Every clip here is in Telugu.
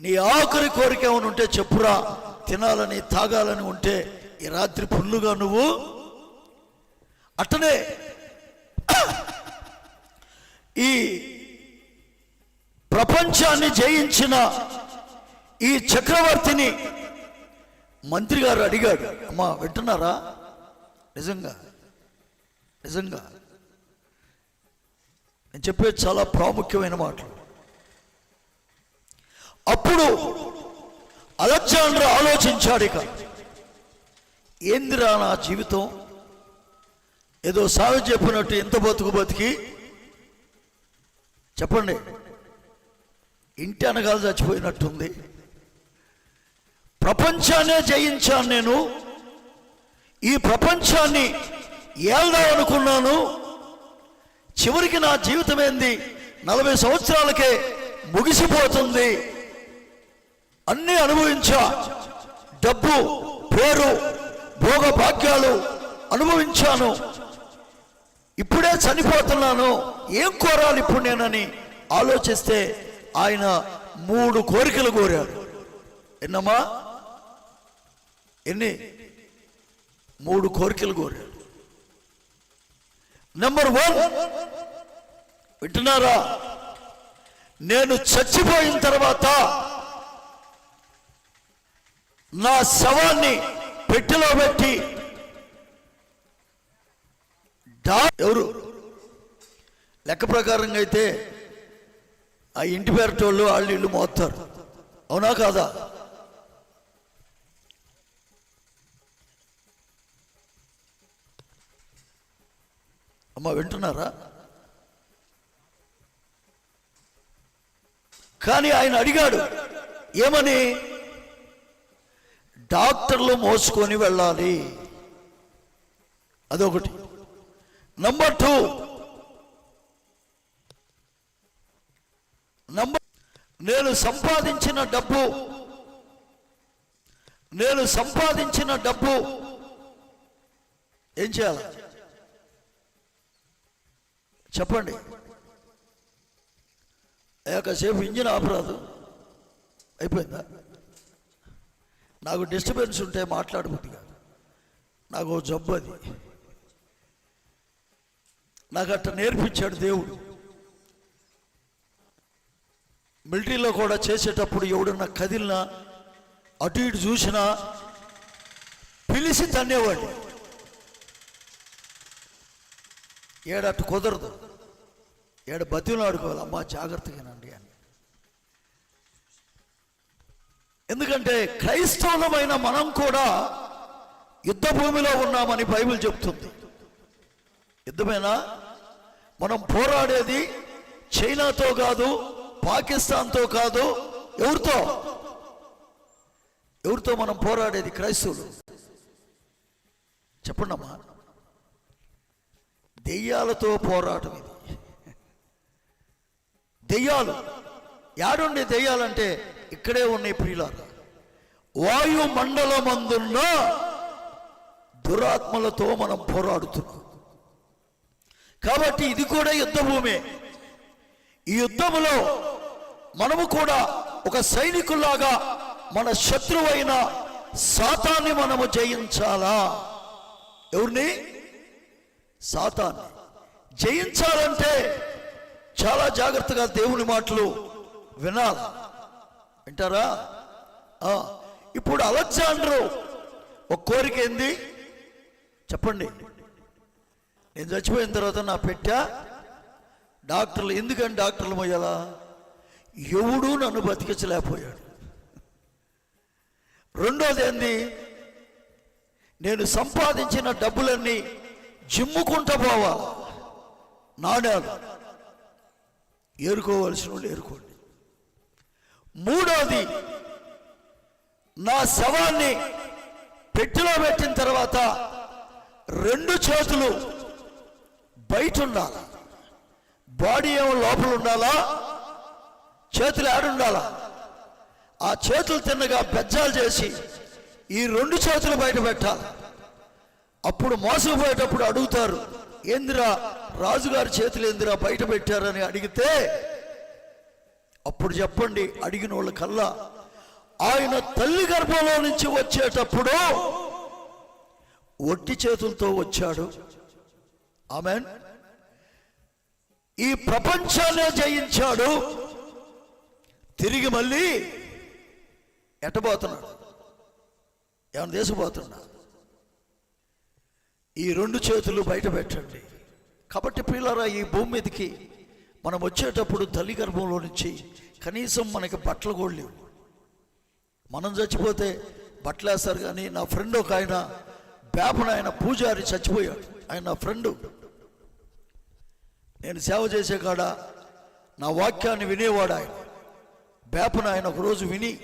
నీ ఆఖరి కోరిక ఏమైనా ఉంటే చెప్పురా. తినాలని తాగాలని ఉంటే ఈ రాత్రి ఫుల్లుగా నువ్వు అట్టనే ఈ ప్రపంచాన్ని జయించిన ఈ చక్రవర్తిని మంత్రి గారు అడిగాడు. అమ్మా వింటున్నారా? నిజంగా నిజంగా. నేను చెప్పేది చాలా ప్రాముఖ్యమైన మాటలు. అప్పుడు అలెగ్జాండర్ ఆలోచించాడు ఇక ఏందిరా నా జీవితం? ఏదో సాగు చెప్పినట్టు ఎంత బతుకు బతికి. చెప్పండి ఇంటి అనగాలు చచ్చిపోయినట్టుంది. ప్రపంచాన్నే జయించాను నేను. ఈ ప్రపంచాన్ని ఏల్దాం అనుకున్నాను చివరికి నా జీవితం ఏంది నలభై సంవత్సరాలకే ముగిసిపోతుంది. అన్నీ అనుభవించా. డబ్బు పేరు భోగ భాగ్యాలు అనుభవించాను. ఇప్పుడే చనిపోతున్నాను. ఏం కోరాలి ఇప్పుడు నేనని ఆలోచిస్తే ఆయన మూడు కోరికలు కోరాడు. ఎన్నమ్మా? ఎన్ని? మూడు కోరికలు కోరాడు. నెంబర్ వన్ వింటున్నారా? నేను చచ్చిపోయిన తర్వాత నా శవాన్ని పెట్టెలో పెట్టి ఎవరు? లెక్క ప్రకారంగా అయితే ఆ ఇంటి పేరటోళ్ళు వాళ్ళు ఇల్లు మోస్తారు. అవునా కాదా? అమ్మ వింటున్నారా? కానీ ఆయన అడిగాడు ఏమని? డాక్టర్లు మోసుకొని వెళ్ళాలి. అదొకటి. నంబర్ టూ నంబర్ నేను సంపాదించిన డబ్బు నేను సంపాదించిన డబ్బు ఏం చేయాలి? చెప్పండి. ఏకసేపు ఇంజిన్ ఆపరాదు. అయిపోయిందా? నాకు డిస్టర్బెన్స్ ఉంటే మాట్లాడబుద్ది కాదు. నాకు ఓ జబ్బు అది. నాకు అట్ట నేర్పించాడు దేవుడు. మిలిటరీలో కూడా చేసేటప్పుడు ఎవడన్నా కదిలినా అటు ఇటు చూసినా పిలిచి తన్నేవాడు ఏడట్టు కుదరదు. ఏడ బతిలో ఆడుకోవాలి అమ్మా జాగ్రత్తగా అని ఎందుకంటే క్రైస్తవులమైన మనం కూడా యుద్ధ భూమిలో ఉన్నామని బైబిల్ చెప్తుంది. యుద్ధమేనా మనం పోరాడేది చైనాతో కాదు పాకిస్తాన్తో కాదు ఎవరితో? ఎవరితో మనం పోరాడేది? క్రైస్తవులు. చెప్పండమ్మా. దెయ్యాలతో పోరాటం ఇది. దెయ్యాలు. యాడుండే దెయ్యాలంటే ఇక్కడే ఉన్నాయి ప్రియులారా. వాయు మండలమందున్న దురాత్మలతో మనం పోరాడుతున్నాం. కాబట్టి ఇది కూడా యుద్ధ భూమే ఈ యుద్ధములో మనము కూడా ఒక సైనికుల్లాగా మన శత్రువైన సాతాన్ని మనము జయించాలా? ఎవరిని? సాతాన్ని. జయించాలంటే చాలా జాగ్రత్తగా దేవుని మాటలు వినాలి? వింటారా? ఇప్పుడు అలెగ్జాండరు ఒక కోరిక ఏంది? చెప్పండి. నేను చచ్చిపోయిన తర్వాత నా పెట్టా డాక్టర్లు ఎందుకని డాక్టర్లు మోయాలా? ఎవడూ నన్ను బతికించలేకపోయాడు. రెండోది ఏంది? నేను సంపాదించిన డబ్బులన్నీ జిమ్ముకుంటా పోవాలి. నాణ్యాలు ఏరుకోవలసిన వాళ్ళు ఏరుకోండి. మూడోది నా శవాన్ని పెట్టెలో పెట్టిన తర్వాత రెండు చేతులు బయట ఉండాలి బాడీ ఏమో లోపల ఉండాలా? చేతులు ఆడుండాలా ఆ చేతులు తిన్నగా బెజ్జాలు చేసి ఈ రెండు చేతులు బయట పెట్టాలి? అప్పుడు మోసపోయేటప్పుడు అడుగుతారు ఏందిరా రాజుగారి చేతులు ఏందిరా బయట పెట్టారని అడిగితే అప్పుడు చెప్పండి అడిగిన వాళ్ళ కల్లా ఆయన తల్లి గర్భంలో నుంచి వచ్చేటప్పుడు ఒట్టి చేతులతో వచ్చాడు. ఆమెన్. ఈ ప్రపంచాన్ని జయించాడు. తిరిగి మళ్ళీ ఎట్టబోతున్నాడు ఏమైనా దేశపోతున్నా ఈ రెండు చేతులు బయట పెట్టండి. కాబట్టి పిల్లరా ఈ భూమి మీదకి మనం వచ్చేటప్పుడు తల్లి గర్భంలో నుంచి కనీసం మనకి బట్టలు కూడా లేవు. మనం చచ్చిపోతే బట్టలు వేస్తారు కానీ నా ఫ్రెండ్ ఒక ఆయన బేపన ఆయన పూజారి చచ్చిపోయాడు. ఆయన నా ఫ్రెండు. నేను సేవ చేసే కాడ నా వాక్యాన్ని వినేవాడు ఆయన. బేపన ఆయన ఒకరోజు విని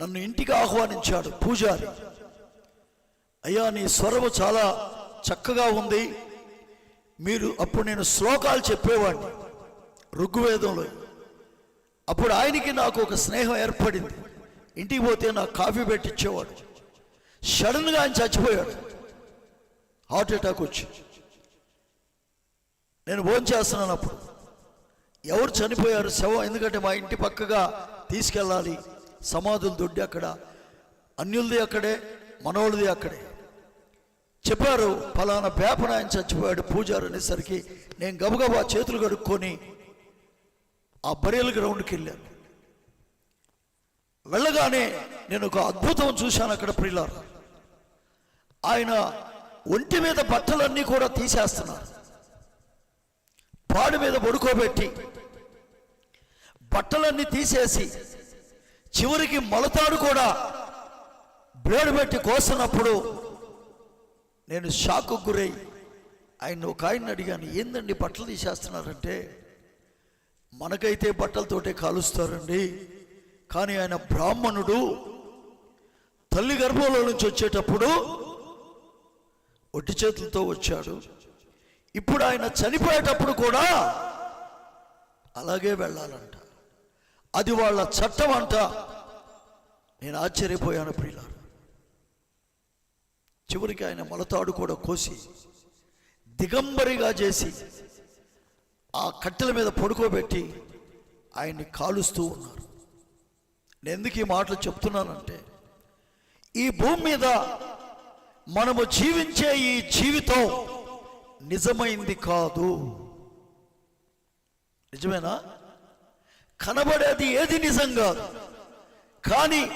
నన్ను ఇంటికి ఆహ్వానించాడు పూజారి. అయ్యా నీ స్వరము చాలా చక్కగా ఉంది. మీరు అప్పుడు నేను శ్లోకాలు చెప్పేవాడిని. ఋగ్వేదంలో. అప్పుడు ఆయనకి నాకు ఒక స్నేహం ఏర్పడింది. ఇంటికి పోతే నాకు కాఫీ పెట్టించేవాడు సడన్గా ఆయన చచ్చిపోయాడు. హార్ట్ అటాక్ వచ్చి నేను భోజనం చేస్తున్నాను అప్పుడు. ఎవరు చనిపోయారు శవం? ఎందుకంటే మా ఇంటి పక్కగా తీసుకెళ్ళాలి. సమాధులు దొడ్డి అక్కడ. అన్యులది అక్కడే మనోళ్ళది అక్కడే. చెప్పారు ఫలానా పేపన ఆయన చచ్చిపోయాడు పూజారు అనేసరికి నేను గబగబా చేతులు కడుక్కొని ఆ బరియల్ గ్రౌండ్కి వెళ్ళాను. వెళ్ళగానే నేను ఒక అద్భుతం చూశాను అక్కడ ప్రియులారు. ఆయన ఒంటి మీద బట్టలన్నీ కూడా తీసేస్తున్నారు. పాడు మీద పడుకోబెట్టి బట్టలన్నీ తీసేసి చివరికి మొలతాడు కూడా బ్లేడ్ పెట్టి కోస్తున్నప్పుడు నేను షాకు గురై ఆయన ఒక ఆయన అడిగాను ఏందండి బట్టలు తీసేస్తున్నారంటే? మనకైతే బట్టలతోటే కాలుస్తారండి. కానీ ఆయన బ్రాహ్మణుడు తల్లి గర్భంలో నుంచి వచ్చేటప్పుడు ఒట్టి చేతులతో వచ్చాడు. ఇప్పుడు ఆయన చనిపోయేటప్పుడు కూడా అలాగే వెళ్ళాలంట. అది వాళ్ళ చట్టం అంట. నేను ఆశ్చర్యపోయాను ప్రియులారు. చివరికి ఆయన మొలతాడు కూడా కోసి దిగంబరిగా చేసి ఆ కట్టెల మీద పడుకోబెట్టి ఆయన్ని కాలుస్తూ ఉన్నారు. నేను ఎందుకు ఈ మాటలు చెప్తున్నానంటే ఈ భూమి మీద మనము జీవించే ఈ జీవితం నిజమైంది కాదు. నిజమేనా? కనబడేది ఏది నిజం కాదు. కానీ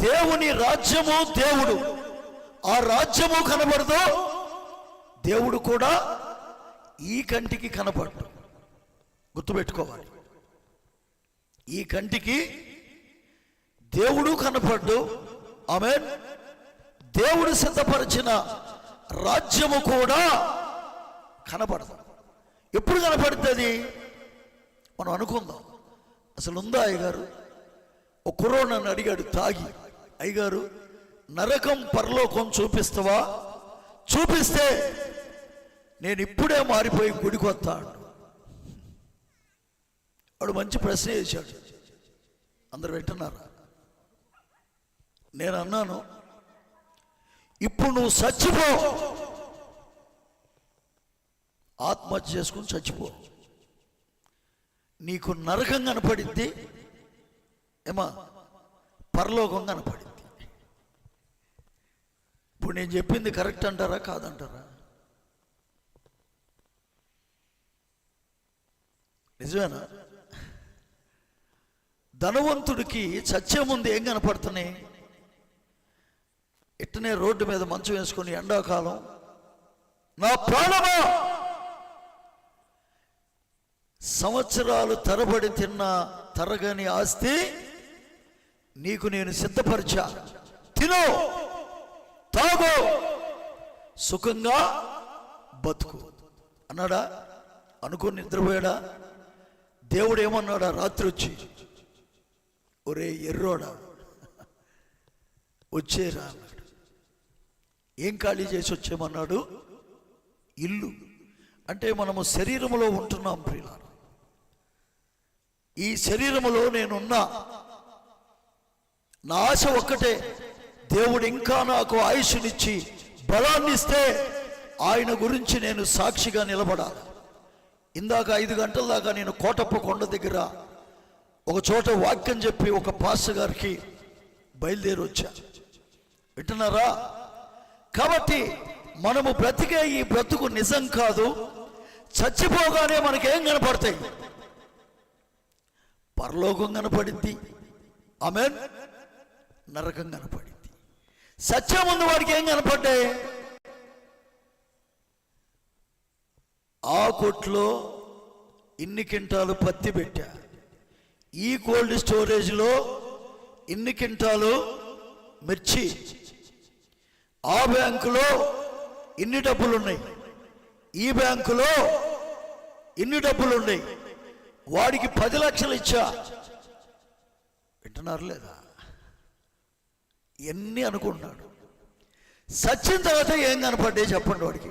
దేవుని రాజ్యము దేవుడు. ఆ రాజ్యము కనబడదు దేవుడు కూడా ఈ కంటికి కనపడ్డు. గుర్తుపెట్టుకోవాలి. ఈ కంటికి దేవుడు కనపడ్డు. ఆమె దేవుడు సిద్ధపరిచిన రాజ్యము కూడా కనపడదు. ఎప్పుడు కనపడుతుంది? మనం అనుకుందాం. అసలు ఉందా అయ్యగారు? ఒక కుర్రోడు నన్ను అడిగాడు తాగి అయ్యగారు నరకం పరలోకం చూపిస్తావా? చూపిస్తే నేను ఇప్పుడే మారిపోయి గుడికి వాడు మంచి ప్రశ్న వేశాడు. అందరు వింటున్నారా? నేను అన్నాను ఇప్పుడు నువ్వు చచ్చిపో. ఆత్మహత్య చేసుకుని చచ్చిపో. నీకు నరకం కనపడిద్ది ఏమా? పరలోకం కనపడింది ఇప్పుడు నేను చెప్పింది కరెక్ట్ అంటారా కాదంటారా? నిజమేనా? ధనవంతుడికి చచ్చే ముందు ఏం కనపడుతున్నాయి? ఇట్టనే రోడ్డు మీద మంచం వేసుకుని ఎండాకాలం. నా ప్రాణమా? సంవత్సరాలు తరబడి తిన్న తరగని ఆస్తి నీకు నేను సిద్ధపరిచా. తిను తాగు సుఖంగా బతుకు. అన్నాడా? అనుకుని నిద్రపోయాడా? దేవుడు ఏమన్నాడా రాత్రి వచ్చి ఒరే ఎర్రోడా వచ్చేరా అన్నాడు. ఏం ఖాళీ చేసి వచ్చేమన్నాడు ఇల్లు. అంటే మనము శరీరములో ఉంటున్నాం ప్రియుల ఈ శరీరములో నేనున్నా. నా ఆశ ఒక్కటే దేవుడు ఇంకా నాకు ఆయుష్నిచ్చి బలాన్నిస్తే ఆయన గురించి నేను సాక్షిగా నిలబడాలి. ఇందాక ఐదు గంటల దాకా నేను కోటప్ప కొండ దగ్గర ఒక చోట వాక్యం చెప్పి ఒక పాస్టర్ గారికి బయలుదేరి వచ్చా. వింటున్నారా? కాబట్టి మనము బ్రతికే ఈ బ్రతుకు నిజం కాదు చచ్చిపోగానే మనకేం కనపడతాయి? పరలోకం కనపడింది ఆమె నరకం కనపడింది సత్యం ముందు వాడికి ఏం కనపడ్డాయి? ఆ కొట్లో ఇన్ని కింటాలు పత్తి పెట్టా. ఈ కోల్డ్ స్టోరేజ్లో ఇన్ని కింటాలు మిర్చి. ఆ బ్యాంకులో ఇన్ని డబ్బులు ఉన్నాయి ఈ బ్యాంకులో ఇన్ని డబ్బులు ఉన్నాయి వాడికి పది లక్షలు ఇచ్చా. వింటున్నారు లేదా? ఎన్ని అనుకుంటున్నాడు? సచ్చిన తర్వాత ఏం కనపడ్డాయి చెప్పండి వాడికి.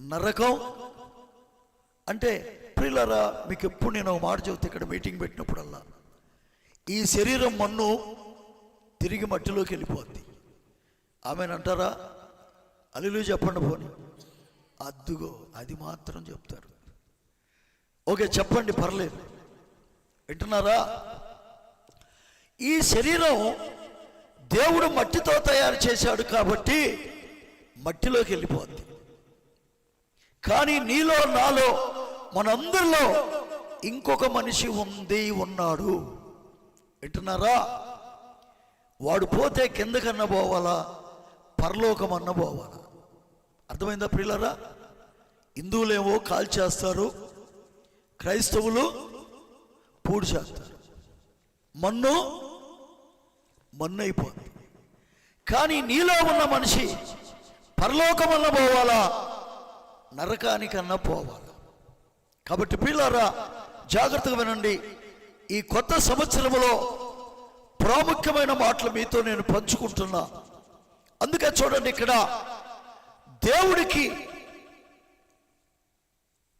నరకం. అంటే ప్రిలరా మీకు ఎప్పుడు నేను మాట చెబుతే ఇక్కడ మీటింగ్ పెట్టినప్పుడల్లా ఈ శరీరం మన్ను తిరిగి మట్టిలోకి వెళ్ళిపోద్ది. ఆమెనంటారా అల్లు చెప్పండి పోని. అద్దుగో అది మాత్రం చెప్తారు. ఓకే చెప్పండి పర్లేదు. వింటున్నారా? ఈ శరీరం దేవుడు మట్టితో తయారు చేశాడు కాబట్టి మట్టిలోకి వెళ్ళిపోద్ది. కానీ నీలో నాలో మనందరిలో ఇంకొక మనిషి ఉంది ఉన్నాడు. వింటున్నారా? వాడు పోతే కిందకన్నా పోవాలా? పరలోకం అన్న పోవాలా? అర్థమైందా ప్రియులరా? హిందువులేమో కాల్ చేస్తారు క్రైస్తవులు పూడి చేస్తారు. మన్ను మన్ను అయిపోతుంది. కానీ నీలో ఉన్న మనిషి పరలోకం అన్న పోవాలా? నరకానికన్నా పోవాలి. కాబట్టి పిల్లరా జాగ్రత్తగా వినండి. ఈ కొత్త సంవత్సరంలో ప్రాముఖ్యమైన మాటలు మీతో నేను పంచుకుంటున్నా. అందుకే చూడండి ఇక్కడ దేవుడికి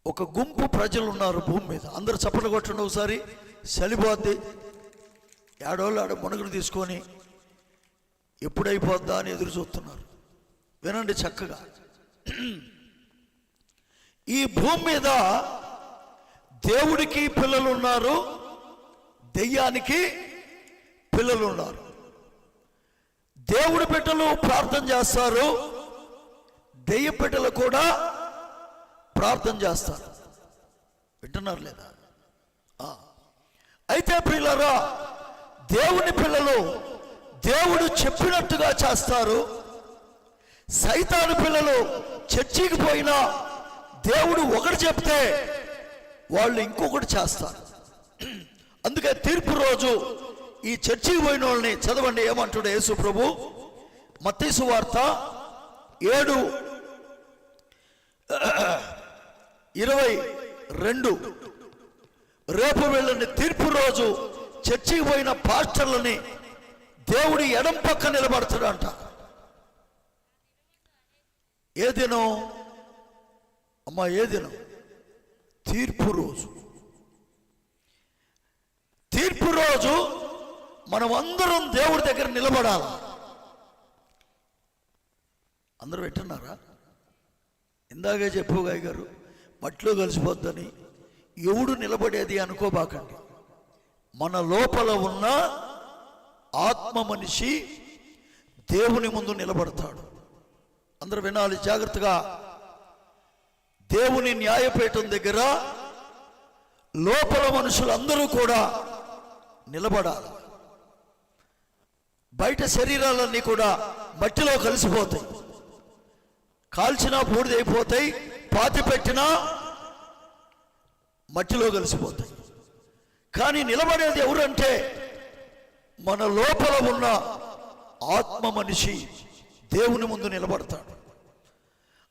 ఒక గుంపు ప్రజలు ఉన్నారు భూమి మీద. అందరు చప్పట్లు కొట్టండి ఒకసారి. చలిపోద్ది. ఏడోళ్ళు ఆడ మునుగులు తీసుకొని ఎప్పుడైపోద్దా అని ఎదురు చూస్తున్నారు. వినండి చక్కగా. ఈ భూమి మీద దేవుడికి పిల్లలు ఉన్నారు దెయ్యానికి పిల్లలు ఉన్నారు దేవుడి బిడ్డలు ప్రార్థన చేస్తారు దెయ్య బిడ్డలు కూడా ప్రార్థన చేస్తారు. వింటున్నారు లేదా? అయితే పిల్లరా దేవుని పిల్లలు దేవుడు చెప్పినట్టుగా చేస్తారు. సైతాను పిల్లలు చర్చికి పోయినా దేవుడు ఒకటి చెప్తే వాళ్ళు ఇంకొకటి చేస్తారు. అందుకే తీర్పు రోజు ఈ చర్చికి పోయిన వాళ్ళని చదవండి ఏమంటాడు యేసు ప్రభు? మత్తీసు వార్త ఏడు ఇరవై రెండు. రేపు వెళ్ళని తీర్పు రోజు చర్చికి పోయిన పాస్టర్లని దేవుడి ఎడం పక్క నిలబడతాడంట. ఏ దినం? అమ్మ ఏ దినం? తీర్పు రోజు. తీర్పు రోజు మనం అందరం దేవుడి దగ్గర నిలబడాలి. అందరూ వింటున్నారా? ఇందాకే చెప్పు గాయ గారు మట్లో కలిసిపోద్దని ఎవడు నిలబడేది అనుకోబాకండి. మన లోపల ఉన్న ఆత్మ మనిషి దేవుని ముందు నిలబడతాడు. అందరూ వినాలి జాగ్రత్తగా దేవుని న్యాయపీఠం దగ్గర లోపల మనుషులందరూ కూడా నిలబడాలి. బయట శరీరాలన్నీ కూడా మట్టిలో కలిసిపోతాయి. కాల్చినా బూడిదైపోతాయి పాతి పెట్టినా మట్టిలో కలిసిపోతాయి. కానీ నిలబడేది ఎవరంటే మన లోపల ఉన్న ఆత్మ మనిషి దేవుని ముందు నిలబడతాడు.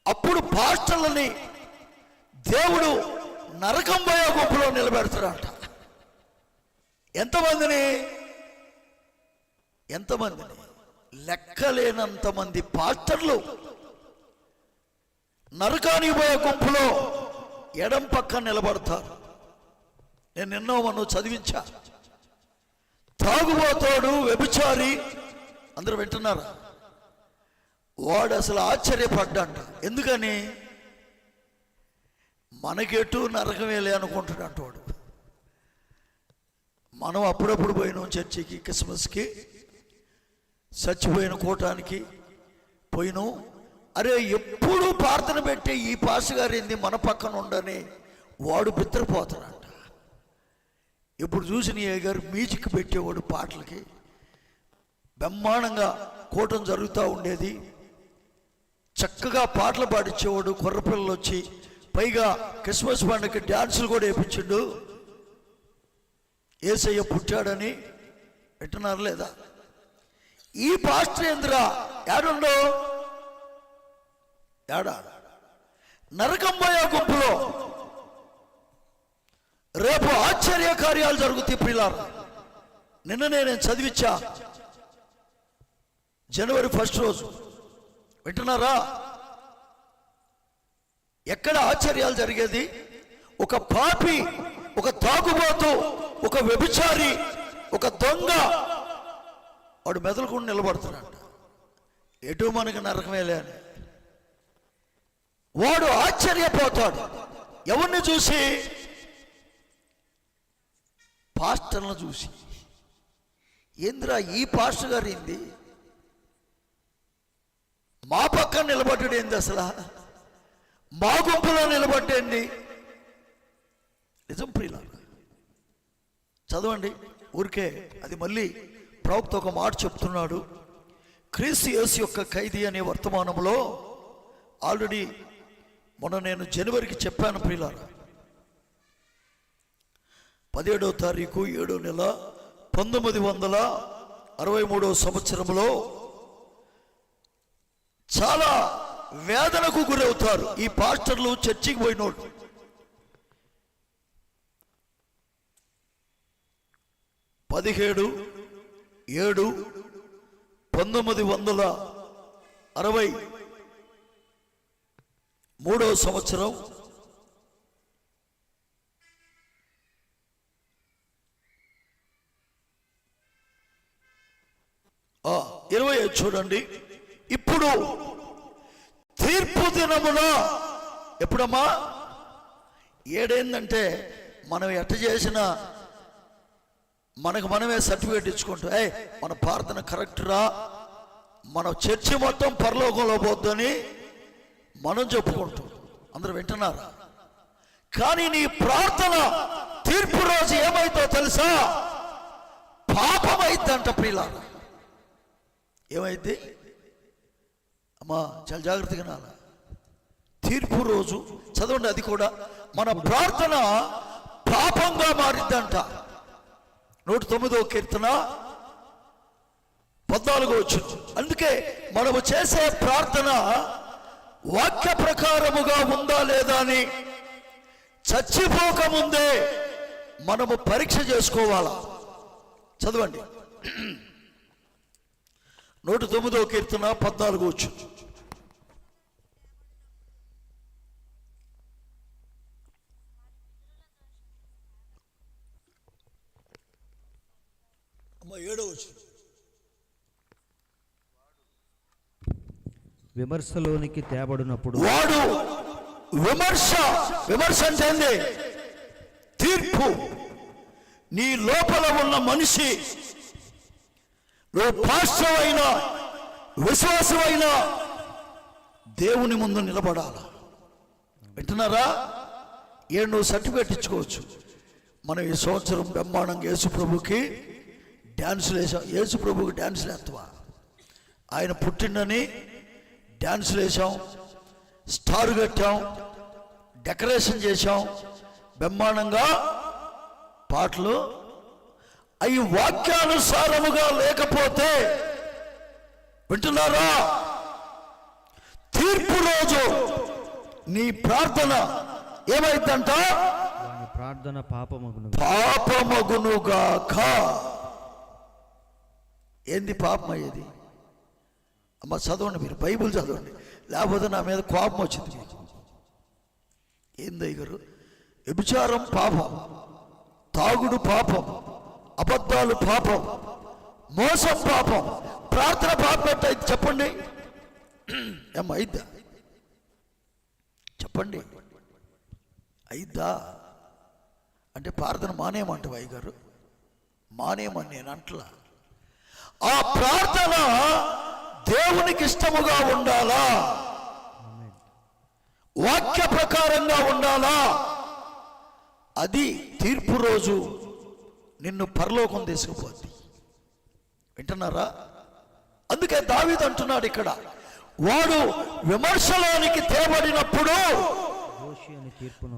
అప్పుడు పాస్టర్లని దేవుడు నరకం పోయే గుంపులో నిలబెడతాడంట. ఎంతమందిని? ఎంతమందిని? లెక్కలేనంత మంది పాత్రలు నరకానికి పోయే గుంపులో ఎడం పక్క నిలబడతారు. నేను ఎన్నో మనం చదివించా. తాగుబోతాడు వ్యభిచారి. అందరూ వింటున్నారా? వాడు అసలు ఆశ్చర్యపడ్డంట ఎందుకని? మనకెటు నరకమేలే అనుకుంటున్నట్టు వాడు మనం అప్పుడప్పుడు పోయినాం చర్చికి క్రిస్మస్కి చచ్చిపోయిన కూటానికి పోయినాం. అరే ఎప్పుడు ప్రార్థన పెట్టే ఈ పాస్ గారు ఏంది? మన పక్కన ఉండని వాడు బిత్తరపోతాడంట ఇప్పుడు చూసిన ఏ గారు మ్యూజిక్ పెట్టేవాడు పాటలకి. బ్రహ్మాండంగా కూటం జరుగుతూ ఉండేది. చక్కగా పాటలు పాడించేవాడు కుర్రపిల్లలు వచ్చి పైగా క్రిస్మస్ పండుగకి డ్యాన్సులు కూడా వేయించిండు ఏసయ్య పుట్టాడని పెట్టినారు లేదా? ఈ పాస్టర్ ఏడుండో? ఏడా? నరకంబోయ గుంపులో రేపు ఆశ్చర్య కార్యాలు జరుగుతాయి పిల్లలు నిన్ననే నేను చదివిచ్చా జనవరి ఫస్ట్ రోజు. వింటున్నారా? ఎక్కడ ఆశ్చర్యాలు జరిగేది? ఒక పాపి ఒక తాగుబోతు ఒక వ్యభిచారి ఒక దొంగ వాడు మెదలుకుండా నిలబడుతున్నాడు. ఎటు మనకి నరకమే లేని. వాడు ఆశ్చర్యపోతాడు. ఎవరిని చూసి? పాస్టర్లను చూసి. ఏందిరా ఈ పాస్టర్ గారు ఏంది? మా పక్కన నిలబడ్డాడు ఏంది అసలు? మా గుంపులో నిలబట్టండి నిజం ప్రియుల చదవండి. ఊరికే అది మళ్ళీ ప్రవక్త ఒక మాట చెప్తున్నాడు. క్రీస్తు యేసు యొక్క ఖైదీ అనే వర్తమానంలో ఆల్రెడీ మొన్న నేను జనవరికి చెప్పాను ప్రియులారా. పదిహేడో తారీఖు ఏడో నెల పంతొమ్మిది వందల అరవై మూడో సంవత్సరంలో చాలా వేదనకు గురవుతారు. ఈ పాస్టర్లు చర్చికి పోయినోళ్ళు. పదిహేడు ఏడు పంతొమ్మిది వందల అరవై మూడవ సంవత్సరం ఆ, ఇరవై ఐదు చూడండి. ఇప్పుడు తీర్పు దినములో ఎప్పుడమ్మా? ఏడైందంటే మనం ఎట్ట చేసిన మనకు మనమే సర్టిఫికేట్ ఇచ్చుకుంటాం. ఏ మన ప్రార్థన కరెక్ట్రా మన చర్చి మొత్తం పరలోకంలో పోద్దని మనం చెప్పుకుంటాం. అందరూ వింటున్నారా? కానీ నీ ప్రార్థన తీర్పు రోజు ఏమైతో తెలుసా? పాపమైద్దంట ప్రియులారా. ఏమైంది అమ్మా చాలా జాగ్రత్తగా నాల తీర్పు రోజు చదవండి అది కూడా. మన ప్రార్థన పాపంగా మారిద్దంట. నూట తొమ్మిదో కీర్తన పద్నాలుగో వచ్చు అందుకే మనము చేసే ప్రార్థన వాక్య ప్రకారముగా ఉందా లేదా అని చచ్చిపోకముందే మనము పరీక్ష చేసుకోవాలా? చదవండి. నూట తొమ్మిదో కీర్తన పద్నాలుగు వచ్చు ఏడో విమర్శలోనికి తేబడినప్పుడు వాడు విమర్శ విమర్శ అంటే? తీర్పు. నీ లోపల ఉన్న మనిషి నువ్వు అయినా విశ్వాసం అయినా దేవుని ముందు నిలబడాల? వింటున్నారా? ఏడు నువ్వు సర్టిఫికేట్ ఇచ్చుకోవచ్చు. మనం ఈ సంవత్సరం బ్రహ్మాండంగా యేసు ప్రభుకి డ్యాన్సులు వేసాం యేసు ప్రభుకి డ్యాన్సులు వేస్తావా ఆయన పుట్టిండని డ్యాన్సులు వేసాం. స్టార్ కట్టాం. డెకరేషన్ చేశాం. బ్రహ్మాండంగా పాటలు. అవి వాక్యానుసారముగా లేకపోతే వింటున్నారా? తీర్పు రోజు నీ ప్రార్థన ఏమైందంట? ప్రార్థన పాపమగును పాపమగునుగాక. ఏంది పాపం అయ్యేది? అమ్మ చదవండి మీరు బైబిల్ చదవండి. లేకపోతే నా మీద కోపం వచ్చింది. మీకు ఏంది గారు? వ్యభిచారం పాపం తాగుడు పాపం అబద్ధాలు పాపం మోసం పాపం ప్రార్థన పాపం అంటే అయితే చెప్పండి? ఏం అయిద్దా చెప్పండి. అయిద్దా అంటే ప్రార్థన మానేయమంటావు అయ్యగారు గారు? నేను అంటలా. ఆ ప్రార్థన దేవునికి ఇష్టముగా ఉండాలా. వాక్య ప్రకారంగా ఉండాలా? అది తీర్పు రోజు నిన్ను పరలోకం తీసుకుపోద్ది. వింటున్నారా? అందుకే దావీదు అంటున్నాడు ఇక్కడ వాడు విమర్శలోనికి తేబడినప్పుడు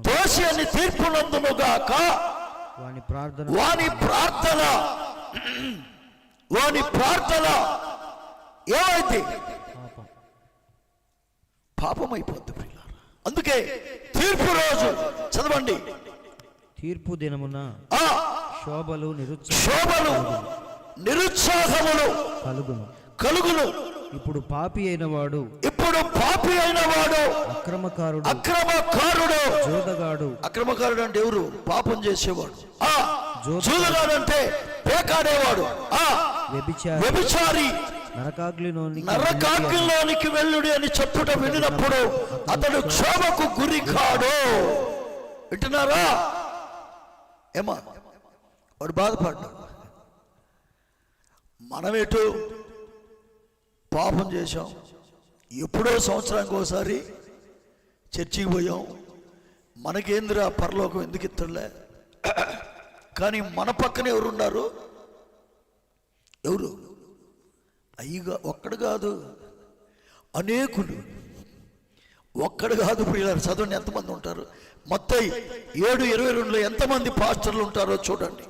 దోషి అని తీర్పునందునుగాక వాని ప్రార్థన వాని ప్రార్థన వాని ప్రార్థన ఏమైంది? పాపం. పాపం అయిపోద్ది ప్రియులారా. అందుకే తీర్పు రోజు. చదవండి. తీర్పు దినమున ఆ శోభలు నిరుత్సాహ శోభలు నిరుత్సాహములు కలుగును. కలుగును. ఇప్పుడు పాపి అయిన వాడు ఇప్పుడు పాపి అయిన వాడు అక్రమకారుడు అక్రమకారుడు. జోదగాడు. అక్రమకారుడు అంటే ఎవరు? పాపం చేసేవాడు. ఆ జూదగాడు అంటే పేకాడేవాడు. ఆ వ్యభిచారి నరకాగ్నిలోనికి వెళ్ళుడి అని చెప్పుట వినినప్పుడు అతడు క్షోభకు గురి కాడు వింటున్నారా? ఏమా? వాడు బాధపడ్డాడు. మనం ఎటు పాపం చేశాం. ఎప్పుడో సంవత్సరానికి ఒకసారి చర్చికి పోయాం. మనకేందిరా పరలోకం ఎందుకు ఇత్తలే కానీ మన పక్కన ఎవరున్నారు ఎవరు? అయ్యిగా ఒక్కడు కాదు. అనేకులు. ఒక్కడు కాదు ప్రియులారు చదవండి ఎంతమంది ఉంటారు? మొత్తం ఏడు ఇరవై రెండులో ఎంతమంది పాస్టర్లు ఉంటారో చూడండి.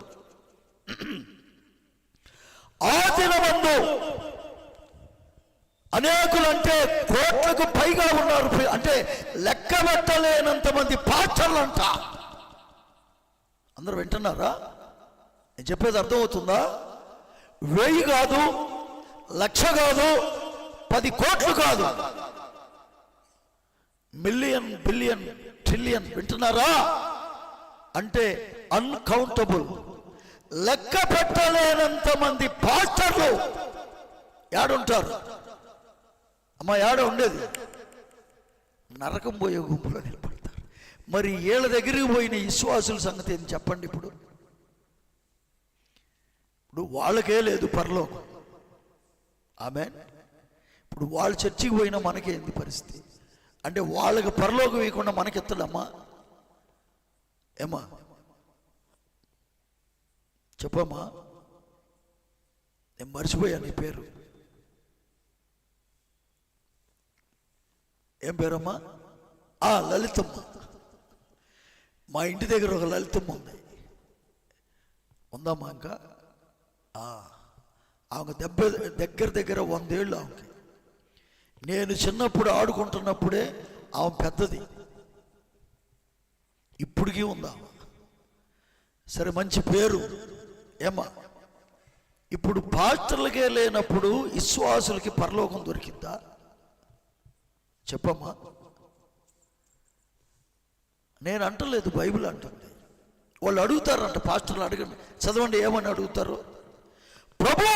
ఆ దినమందు అనేకులు అంటే కోట్లకు పైగా ఉన్నారు. అంటే లెక్క పెట్టలేనంత మంది పాస్టర్లు అంట అందరూ వింటున్నారా? నేను చెప్పేది అర్థమవుతుందా? వెయ్యి కాదు లక్ష కాదు పది కోట్లు కాదు. మిలియన్ బిలియన్ ట్రిలియన్ వింటున్నారా? అంటే అన్కౌంటబుల్ లెక్క పెట్టలేనంత మంది పాస్టర్లు ఏడుంటారు అమ్మ యాడ ఉండేది? నరకం పోయే గుంపులో నిలబడతారు. మరి ఏళ్ళ దగ్గరికి పోయిన విశ్వాసుల సంగతి ఏం చెప్పండి ఇప్పుడు? ఇప్పుడు వాళ్ళకే లేదు పరలోకం. ఆమె ఇప్పుడు వాళ్ళు చర్చికి పోయినా మనకేంది పరిస్థితి? అంటే వాళ్ళకి పరలోకం మనకి మనకెత్తడమ్మా ఏమా చెప్పమ్మా? నేను మర్చిపోయా నీ పేరు. ఏం పేరమ్మా? ఆ లలితమ్మ. మా ఇంటి దగ్గర ఒక లలితమ్మ ఉంది. ఉందమ్మా ఇంకా? ఆమె దెబ్బ దగ్గర దగ్గర వందేళ్ళు ఆమెకి. నేను చిన్నప్పుడు ఆడుకుంటున్నప్పుడే ఆమె పెద్దది. ఇప్పటికీ ఉందా? సరే మంచి పేరు. ఏమ్మా? ఇప్పుడు పాస్టర్లకే లేనప్పుడు విశ్వాసులకి పరలోకం దొరికిందా చెప్పమ్మా. నేను అంటలేదు బైబిల్ అంటుంది. వాళ్ళు అడుగుతారంట పాస్టర్లు అడగండి. చదవండి ఏమని అడుగుతారు? ప్రభు!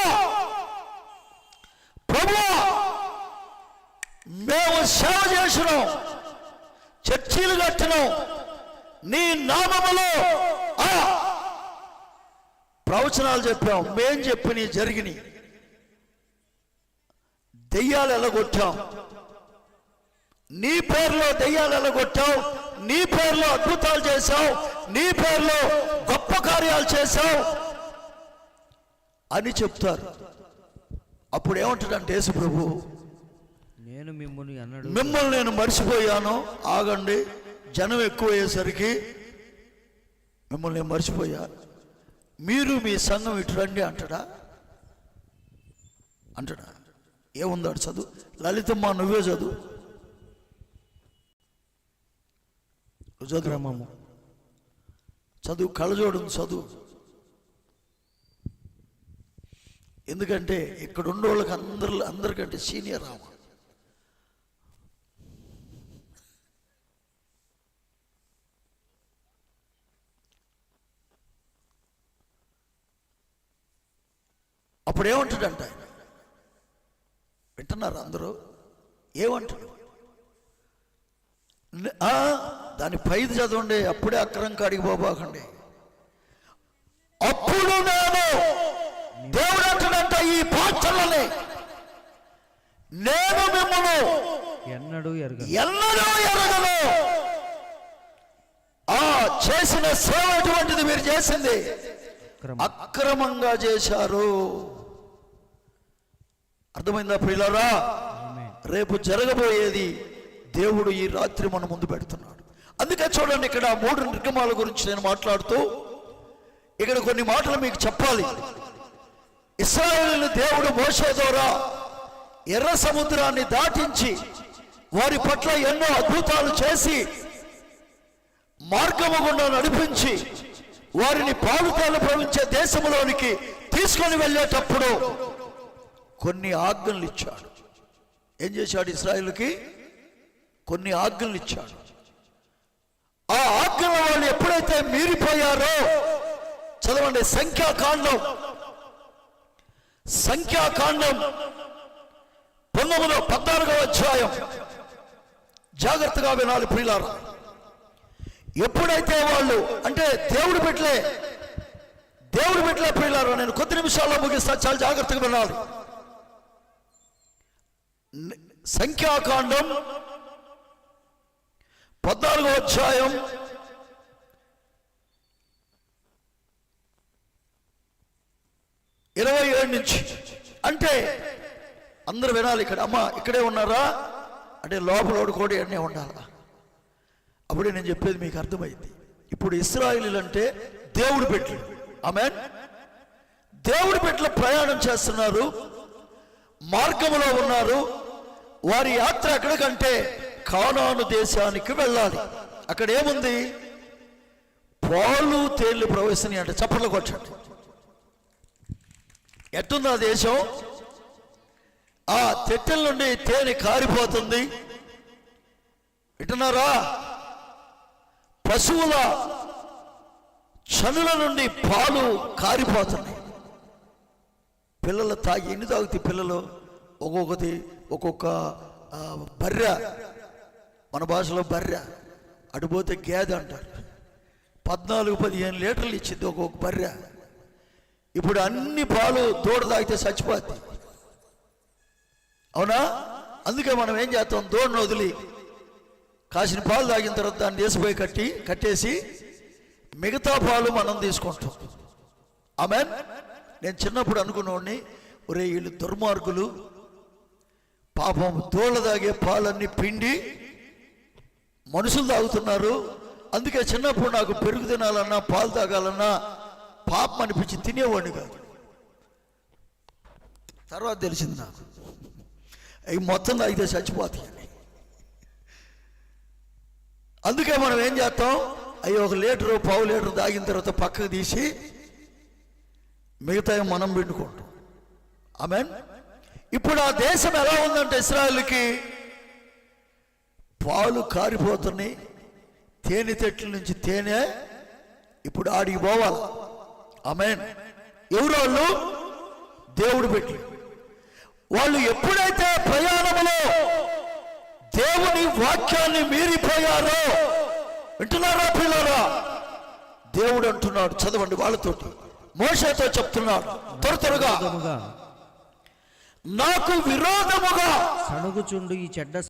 ప్రభు! మేము సేవ చేసినాం చర్చీలు కట్టినాం. నీ నామములో ప్రవచనాలు చెప్పాం. మేం చెప్పినవి జరిగినాయి. దెయ్యాలు ఎలగొట్టాం. నీ పేరులో దెయ్యాలు ఎలగొట్టావు నీ పేరులో అద్భుతాలు చేశావు నీ పేరులో గొప్ప కార్యాలు చేశావు అని చెప్తారు. అప్పుడు ఏమంటాడంటే యేసు ప్రభు నేను మిమ్మల్ని అన్నాడు. మిమ్మల్ని నేను మర్చిపోయాను. ఆగండి. జనం ఎక్కువయ్యేసరికి మిమ్మల్ని నేను మర్చిపోయా. మీరు మీ సంఘం ఇటు రండి అంటాడా? అంటాడా? ఏముందాడు చదువు? లలితమ్మ నువ్వే చదువు. చదువు. చదువు కళ్ళజోడు చదువు. ఎందుకంటే ఇక్కడ ఉన్న వాళ్ళకి అందరు అందరికంటే సీనియర్ ఆమె అప్పుడు ఏమంటాడంట ఆయన? వింటున్నారు అందరూ? ఏమంటాడు? ఆ, దాని పైది చదవండి అప్పుడే అక్రం కాడికి పోబాకండి. అప్పుడు నేను వాళ్ళని నేను మిమ్మల్ని ఎన్నడూ ఎరగను. ఎన్నడూ ఎరగను. ఆ చేసిన సేవ ఎటువంటిది మీరు చేసింది? అక్రమ. అక్రమంగా చేశారు. అర్థమైందా ప్రియులారా. రేపు జరగబోయేది దేవుడు ఈ రాత్రి మన ముందు పెడుతున్నాడు. అందుకే చూడండి ఇక్కడ మూడు నిర్గమాల గురించి నేను మాట్లాడుతూ ఇక్కడ కొన్ని మాటలు మీకు చెప్పాలి. ఇస్రాయేలు దేవుడు మోసే ద్వారా ఎర్ర సముద్రాన్ని దాటించి వారి పట్ల ఎన్నో అద్భుతాలు చేసి మార్గము గుండా నడిపించి వారిని పాలుతాలు ప్రవహించే దేశంలోనికి తీసుకొని వెళ్ళేటప్పుడు కొన్ని ఆజ్ఞలు ఇచ్చాడు. ఏం చేశాడు ఇస్రాయిల్కి? కొన్ని ఆజ్ఞలు ఇచ్చాడు. ఆ ఆజ్ఞలు వాళ్ళు ఎప్పుడైతే మీరిపోయారో చదవండి సంఖ్యాకాండం. సంఖ్యాకాండం పంతొమ్మిదో పద్నాలుగో అధ్యాయం. జాగ్రత్తగా వినాలి ప్రియులారా. ఎప్పుడైతే వాళ్ళు అంటే దేవుడు పెట్టలే దేవుడు పెట్టలే ప్రియులారా నేను కొద్ది నిమిషాల్లో ముగిస్తా చాలా జాగ్రత్తగా వినాలి. సంఖ్యాకాండం పద్నాలుగో అధ్యాయం ఇరవై ఏడు నుంచి. అంటే అందరూ వినాలి ఇక్కడ అమ్మ ఇక్కడే ఉన్నారా? అంటే లోపల కూడా అన్నీ ఉండాలా? అప్పుడే నేను చెప్పేది మీకు అర్థమైంది. ఇప్పుడు ఇస్రాయిలీలు అంటే దేవుడు పెట్లు ఆమె దేవుడి పెట్ల ప్రయాణం చేస్తున్నారు మార్గములో ఉన్నారు. వారి యాత్ర ఎక్కడికంటే కానాను దేశానికి వెళ్ళాలి. అక్కడ ఏముంది? పాలు తేళ్ళు ప్రవేశని అంటే చప్పట్లు కొట్టండి. ఎట్టుంది ఆ దేశం? ఆ తెట్టెల నుండి తేనె కారిపోతుంది. వింటున్నారా? పశువుల చనుల నుండి పాలు కారిపోతున్నాయి. పిల్లలు తాగి ఎన్ని తాగుతాయి పిల్లలు? ఒక్కొక్కటి ఒక్కొక్క బర్రె. మన భాషలో బర్రె. అటుపోతే గేదె అంటారు. పద్నాలుగు పదిహేను లీటర్లు ఇచ్చింది ఒక్కొక్క బర్రె. ఇప్పుడు అన్ని పాలు తోడు తాగితే చచ్చిపోద్ది. అవునా? అందుకే మనం ఏం చేస్తాం? దూడను వదిలి కాసిన పాలు తాగిన తర్వాత దాన్ని తీసిపోయి కట్టి కట్టేసి మిగతా పాలు మనం తీసుకుంటాం. ఆమె నేను చిన్నప్పుడు అనుకున్నవాడిని ఒరే వీళ్ళు దుర్మార్గులు. పాపం తోళ్ళ తాగే పాలన్నీ పిండి మనుషులు తాగుతున్నారు. అందుకే చిన్నప్పుడు నాకు పెరుగు తినాలన్నా పాలు తాగాలన్నా పాపం అనిపించి తినేవాడిని కాదు. తర్వాత తెలిసింది నాకు. అవి మొత్తం తాగితే చచ్చిపోతాయని అందుకే మనం ఏం చేస్తాం? అవి ఒక లీటరు పావు లీటర్ తాగిన తర్వాత పక్కకు తీసి మిగతా మనం పిండుకుంటాం. ఆమె ఇప్పుడు ఆ దేశం ఎలా ఉందంటే ఇస్రాయల్కి పాలు కారిపోతున్నాయి. తేనె తెట్ల నుంచి తేనె ఇప్పుడు ఆడికి పోవాలి. ఆమెన్. ఎవరు వాళ్ళు? దేవుడు పెట్టి వాళ్ళు ఎప్పుడైతే ప్రయాణములో దేవుని వాక్యాన్ని మీరిపోయారో వింటున్నారా పిల్లరా? దేవుడు అంటున్నాడు చదవండి వాళ్ళతో మోసతో చెప్తున్నాడు త్వర త్వరగా. నాకు విరోధముగా సణుగుచుండు ఈ చెడ్డ